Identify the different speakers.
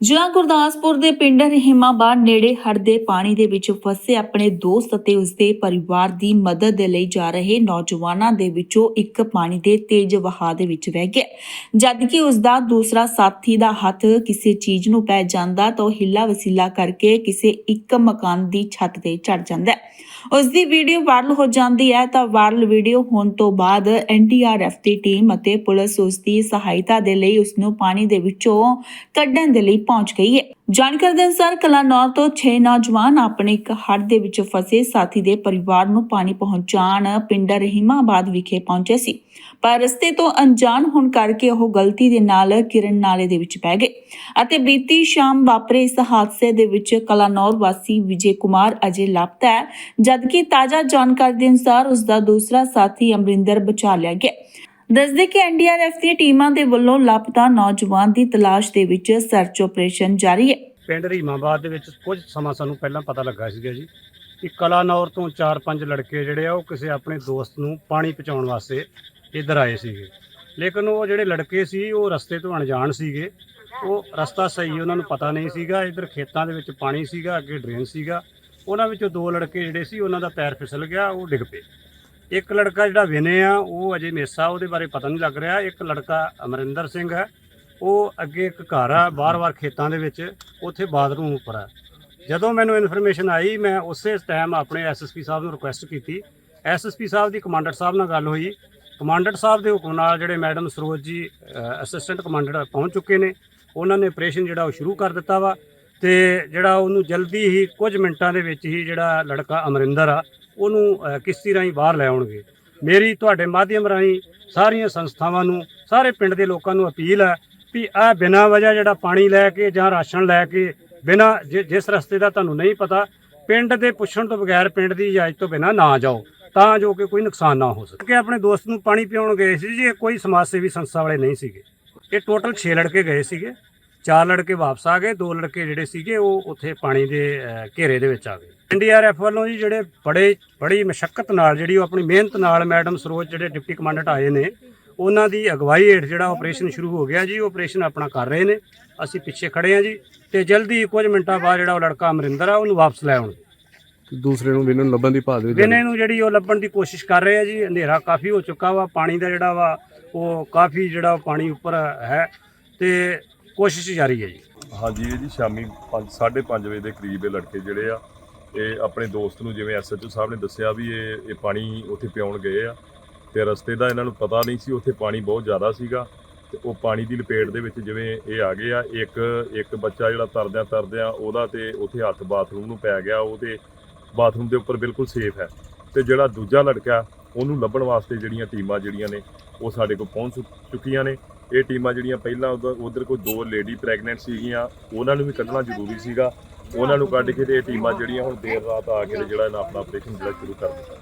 Speaker 1: ਜ਼ਿਲ੍ਹਾ ਗੁਰਦਾਸਪੁਰ ਦੇ ਪਿੰਡ ਰਹਿਮਾਬਾਦ ਨੇੜੇ ਹੜ ਦੇ ਪਾਣੀ ਦੇ ਵਿੱਚ ਫਸੇ ਆਪਣੇ ਦੋਸਤ ਅਤੇ ਉਸਦੇ ਪਰਿਵਾਰ ਦੀ ਮਦਦ ਦੇ ਲਈ ਜਾ ਰਹੇ ਨੌਜਵਾਨਾਂ ਦੇ ਵਿੱਚੋਂ ਇੱਕ ਪਾਣੀ ਦੇ ਤੇਜ਼ ਵਹਾਅ ਦੇ ਵਿੱਚ ਵਹਿ ਗਿਆ। ਜਦਕਿ ਉਸਦਾ ਦੂਸਰਾ ਸਾਥੀ ਦਾ ਹੱਥ ਕਿਸੇ ਚੀਜ਼ ਨੂੰ ਪੈ ਜਾਂਦਾ ਤਾਂ ਹਿੱਲਾ ਵਸੀਲਾ ਕਰਕੇ ਕਿਸੇ ਇੱਕ ਮਕਾਨ ਦੀ ਛੱਤ ਤੇ ਚੜ ਜਾਂਦਾ ਹੈ। ਉਸ ਦੀ ਵੀਡੀਓ ਵਾਇਰਲ ਹੋ ਜਾਂਦੀ ਹੈ ਤਾਂ ਵਾਇਰਲ ਵੀਡੀਓ ਹੋਣ ਤੋਂ ਬਾਅਦ ਐਨਡੀਆਰਐਫ ਦੀ ਟੀਮ ਅਤੇ ਪੁਲਿਸ ਉਸ ਦੀ ਸਹਾਇਤਾ ਦੇ ਲਈ ਉਸ ਨੂੰ ਪਾਣੀ ਦੇ ਵਿੱਚੋਂ ਕੱਢਣ ਦੇ ਲਈ ਪਹੁੰਚ ਗਈ ਹੈ। ਜਾਣਕਾਰੀ ਦੇ ਅਨੁਸਾਰ ਕਲਾਨੌਰ ਤੋਂ 6 ਨੌਜਵਾਨ ਆਪਣੇ ਇੱਕ ਹੜ੍ਹ ਦੇ ਵਿੱਚ ਫਸੇ ਸਾਥੀ ਦੇ ਪਰਿਵਾਰ ਨੂੰ ਪਾਣੀ ਪਹੁੰਚਾਉਣ ਪਿੰਡ ਰਹੀਮਾਬਾਦ ਵਿਖੇ ਪਹੁੰਚੇ ਸੀ। ਪਰ ਰਸਤੇ ਤੋਂ ਅਣਜਾਣ ਹੋਣ ਕਰਕੇ ਉਹ ਗਲਤੀ ਦੇ ਨਾਲ ਕਿਰਨ ਨਾਲੇ ਦੇ ਵਿੱਚ ਪੈ ਗਏ ਅਤੇ ਬੀਤੀ ਸ਼ਾਮ ਵਾਪਰੇ ਇਸ ਹਾਦਸੇ ਦੇ ਵਿੱਚ ਕਲਾਨੌਰ ਵਾਸੀ ਵਿਜੇ ਕੁਮਾਰ ਅਜੇ ਲਾਪਤਾ ਹੈ। ਜਦਕਿ ਤਾਜ਼ਾ ਜਾਣਕਾਰੀ ਦੇ ਅਨੁਸਾਰ ਉਸ ਦਾ ਦੂਸਰਾ ਸਾਥੀ ਅਮਰਿੰਦਰ ਬਚਾ ਲਿਆ ਗਿਆ। ਦੱਸਦੇ ਕਿ ਐਨਡੀਆਰਐਫ ਦੀ ਟੀਮਾਂ ਦੇ ਵੱਲੋਂ ਲਾਪਤਾ ਨੌਜਵਾਨ ਦੀ ਤਲਾਸ਼ ਦੇ ਵਿੱਚ ਸਰਚ ਆਪਰੇਸ਼ਨ ਜਾਰੀ ਹੈ।
Speaker 2: ਪਿੰਡ ਰੀਮਾਬਾਦ ਦੇ ਵਿੱਚ ਕੁਝ ਸਮਾਂ ਸਾਨੂੰ ਪਹਿਲਾਂ ਪਤਾ ਲੱਗਾ ਸੀਗਾ ਜੀ ਕਿ ਕਲਾਨੌਰ ਤੋਂ 4-5 ਲੜਕੇ ਜਿਹੜੇ ਆ ਉਹ ਕਿਸੇ ਆਪਣੇ ਦੋਸਤ ਨੂੰ ਪਾਣੀ ਪਹੁੰਚਾਉਣ ਵਾਸਤੇ ਇੱਧਰ ਆਏ ਸੀਗੇ। ਲੇਕਿਨ ਉਹ ਜਿਹੜੇ ਲੜਕੇ ਸੀ, ਉਹ ਰਸਤੇ ਤੋਂ ਅਣਜਾਣ ਸੀਗੇ। ਉਹ ਰਸਤਾ ਸਹੀ ਉਹਨਾਂ ਨੂੰ ਪਤਾ ਨਹੀਂ ਸੀਗਾ। ਇੱਧਰ ਖੇਤਾਂ ਦੇ ਵਿੱਚ ਪਾਣੀ ਸੀਗਾ, ਅੱਗੇ ਡਰੇਨ ਸੀਗਾ। ਉਹਨਾਂ ਵਿੱਚੋਂ ਦੋ ਲੜਕੇ ਜਿਹੜੇ ਸੀ, ਉਹਨਾਂ ਦਾ ਪੈਰ ਫਿਸਲ ਗਿਆ, ਉਹ ਡਿੱਗ ਪਏ। ਇੱਕ ਲੜਕਾ ਜਿਹੜਾ ਵਿਨੇ ਆ, ਉਹ ਅਜੇ ਮੇਸਾ, ਉਹਦੇ ਬਾਰੇ ਪਤਾ ਨਹੀਂ ਲੱਗ ਰਿਹਾ। ਇੱਕ ਲੜਕਾ ਅਮਰਿੰਦਰ ਸਿੰਘ ਹੈ। ਉਹ ਅੱਗੇ ਇੱਕ ਘਰ ਆ ਬਾਰ-ਬਾਰ ਖੇਤਾਂ ਦੇ ਵਿੱਚ। ਉੱਥੇ ਬਾਥਰੂਮ ਉੱਪਰ ਆ। ਜਦੋਂ ਮੈਨੂੰ ਇਨਫੋਰਮੇਸ਼ਨ ਆਈ, ਮੈਂ ਉਸੇ ਟਾਈਮ ਆਪਣੇ ਐਸਐਸਪੀ ਸਾਹਿਬ ਨੂੰ ਰਿਕੁਐਸਟ ਕੀਤੀ। ਐਸਐਸਪੀ ਸਾਹਿਬ ਦੀ ਕਮਾਂਡਰ ਸਾਹਿਬ ਨਾਲ ਗੱਲ ਹੋਈ। ਕਮਾਂਡਰ ਸਾਹਿਬ ਦੇ ਹੁਕਮ ਨਾਲ ਜਿਹੜੇ ਮੈਡਮ ਸਰੋਜ ਜੀ ਅਸਿਸਟੈਂਟ ਕਮਾਂਡਰ ਪਹੁੰਚ ਚੁੱਕੇ ਨੇ। ਉਹਨਾਂ ਨੇ ਆਪਰੇਸ਼ਨ ਜਿਹੜਾ ਉਹ ਸ਼ੁਰੂ ਕਰ ਦਿੱਤਾ ਵਾ। ਤੇ ਜਿਹੜਾ ਉਹਨੂੰ ਜਲਦੀ ਹੀ ਕੁਝ ਮਿੰਟਾਂ ਦੇ ਵਿੱਚ ਹੀ ਜਿਹੜਾ ਲੜਕਾ ਅਮਰਿੰਦਰ ਆ ਉਹਨੂੰ ਕਿਸ਼ਤੀ ਰਾਹੀਂ ਬਾਹਰ ਲੈ ਆਉਣਗੇ। ਮੇਰੀ, ਤੁਹਾਡੇ ਮਾਧਿਅਮ ਰਾਹੀਂ ਸਾਰੀਆਂ ਸੰਸਥਾਵਾਂ ਨੂੰ, ਸਾਰੇ ਪਿੰਡ ਦੇ ਲੋਕਾਂ ਨੂੰ ਅਪੀਲ ਹੈ ਵੀ ਆ ਬਿਨਾਂ ਵਜ੍ਹਾ ਜਿਹੜਾ ਪਾਣੀ ਲੈ ਕੇ ਜਾਂ ਰਾਸ਼ਨ ਲੈ ਕੇ, ਬਿਨਾਂ ਜਿ- ਜਿਸ ਰਸਤੇ ਦਾ ਤੁਹਾਨੂੰ ਨਹੀਂ ਪਤਾ, ਪਿੰਡ ਦੇ ਪੁੱਛਣ ਤੋਂ ਬਗੈਰ ਪਿੰਡ ਦੀ ਇਜਾਜ਼ਤ ਤੋਂ ਬਿਨਾਂ ਨਾ ਜਾਓ, ਤਾਂ ਜੋ ਕਿ ਕੋਈ ਨੁਕਸਾਨ ਨਾ ਹੋ ਸਕੇ। ਕਿ ਆਪਣੇ ਦੋਸਤ ਨੂੰ ਪਾਣੀ ਪਿਉਣ ਗਏ ਸੀ ਜੀ, ਇਹ ਕੋਈ ਸਮਾਜ ਸੇਵੀ ਸੰਸਥਾ ਵਾਲੇ ਨਹੀਂ ਸੀਗੇ। ਇਹ ਟੋਟਲ 6 ਲੜਕੇ ਗਏ ਸੀਗੇ। ਚਾਰ ਲੜਕੇ ਵਾਪਸ ਆ ਗਏ ਦੋ ਲੜਕੇ ਜਿਹੜੇ ਸੀਗੇ ਉਹ ਉੱਥੇ ਪਾਣੀ ਦੇ ਘੇਰੇ ਦੇ ਵਿੱਚ ਆ ਗਏ। ਐਨਡੀਆਰਐਫ ਵੱਲੋਂ ਜੀ ਜਿਹੜੇ ਬੜੇ ਬੜੀ ਮਸ਼ੱਕਤ ਨਾਲ ਜਿਹੜੀ ਉਹ ਆਪਣੀ ਮਿਹਨਤ ਨਾਲ ਮੈਡਮ ਸਰੋਜ ਜਿਹੜੇ ਡਿਪਟੀ ਕਮਾਂਡੈਂਟ ਆਏ ਨੇ ਉਹਨਾਂ ਦੀ ਅਗਵਾਈ ਹੇਠ ਜਿਹੜਾ ਆਪਰੇਸ਼ਨ ਸ਼ੁਰੂ ਹੋ ਗਿਆ ਜੀ ਉਹ ਆਪਰੇਸ਼ਨ ਆਪਣਾ ਕਰ ਰਹੇ ਨੇ। ਅਸੀਂ ਪਿੱਛੇ ਖੜੇ ਹਾਂ ਜੀ ਤੇ ਜਲਦੀ ਕੁਝ ਮਿੰਟਾਂ ਬਾਅਦ ਜਿਹੜਾ ਉਹ ਲੜਕਾ ਅਮਰਿੰਦਰ ਆ ਉਹਨੂੰ ਵਾਪਸ ਲੈ ਆਉਣਗੇ।
Speaker 3: ਦੂਸਰੇ ਨੂੰ ਵਿਨਨ ਲੱਭਣ ਦੀ ਭਾਲ ਵਿੱਚ
Speaker 2: ਵਿਨੇ ਨੂੰ ਜਿਹੜੀ ਉਹ ਲੱਭਣ ਦੀ ਕੋਸ਼ਿਸ਼ ਕਰ ਰਹੇ ਆ ਜੀ ਹਨੇਰਾ ਕਾਫੀ ਹੋ ਚੁੱਕਾ ਵਾ ਪਾਣੀ ਦਾ ਜਿਹੜਾ ਵਾ ਉਹ ਕਾਫੀ ਜਿਹੜਾ ਪਾਣੀ ਉੱਪਰ ਹੈ। ਤੇ ਕੋਸ਼ਿਸ਼ ਜਾਰੀ ਹੈ ਜੀ।
Speaker 4: ਹਾਂਜੀ ਇਹ ਜੀ, ਸ਼ਾਮੀ 5:30 ਵਜੇ ਦੇ ਕਰੀਬ ਇਹ ਲੜਕੇ ਜਿਹੜੇ ਆ, ਇਹ ਆਪਣੇ ਦੋਸਤ ਨੂੰ ਜਿਵੇਂ ਐਸਐਚਓ ਸਾਹਿਬ ਨੇ ਦੱਸਿਆ ਵੀ ਇਹ ਇਹ ਪਾਣੀ ਉੱਥੇ ਪਿਆਉਣ ਗਏ ਆ ਤੇ ਰਸਤੇ ਦਾ ਇਹਨਾਂ ਨੂੰ ਪਤਾ ਨਹੀਂ ਸੀ, ਉੱਥੇ ਪਾਣੀ ਬਹੁਤ ਜ਼ਿਆਦਾ ਸੀਗਾ ਤੇ ਉਹ ਪਾਣੀ ਦੀ ਲਪੇਟ ਦੇ ਵਿੱਚ ਜਿਵੇਂ ਇਹ ਆ ਗਏ ਆ, ਇੱਕ ਇੱਕ ਬੱਚਾ ਜਿਹੜਾ ਤਰਦਿਆਂ ਤਰਦਿਆਂ ਉਹਦਾ ਤੇ ਉੱਥੇ ਹੱਥ ਬਾਥਰੂਮ ਨੂੰ ਪੈ ਗਿਆ, ਉਹ ਤੇ ਬਾਥਰੂਮ ਦੇ ਉੱਪਰ ਬਿਲਕੁਲ ਸੇਫ ਹੈ ਤੇ ਜਿਹੜਾ ਦੂਜਾ ਲੜਕਾ, ਉਹਨੂੰ ਲੱਭਣ ਵਾਸਤੇ ਜਿਹੜੀਆਂ ਟੀਮਾਂ ਜਿਹੜੀਆਂ ਨੇ, ਉਹ ਸਾਡੇ ਕੋਲ ਪਹੁੰਚ ਚੁ- ਚੁੱਕੀਆਂ ਨੇ ਇਹ ਟੀਮਾਂ ਜਿਹੜੀਆਂ ਪਹਿਲਾਂ ਉਧਰ ਕੋਈ ਦੋ ਲੇਡੀ ਪ੍ਰੈਗਨੈਂਟ ਸੀਗੀਆਂ, ਉਹਨਾਂ ਨੂੰ ਵੀ ਕੱਢਣਾ ਜ਼ਰੂਰੀ ਸੀਗਾ। ਉਹਨਾਂ ਨੂੰ ਕੱਢ ਕੇ ਤੇ ਇਹ ਟੀਮਾਂ ਜਿਹੜੀਆਂ ਹੁਣ ਦੇਰ ਰਾਤ ਆ ਕੇ ਤੇ ਜਿਹੜਾ ਇਹਨਾਂ ਆਪਣਾ ਆਪਰੇਸ਼ਨ ਜਿਹੜਾ ਸ਼ੁਰੂ ਕਰ ਦਿੱਤਾ।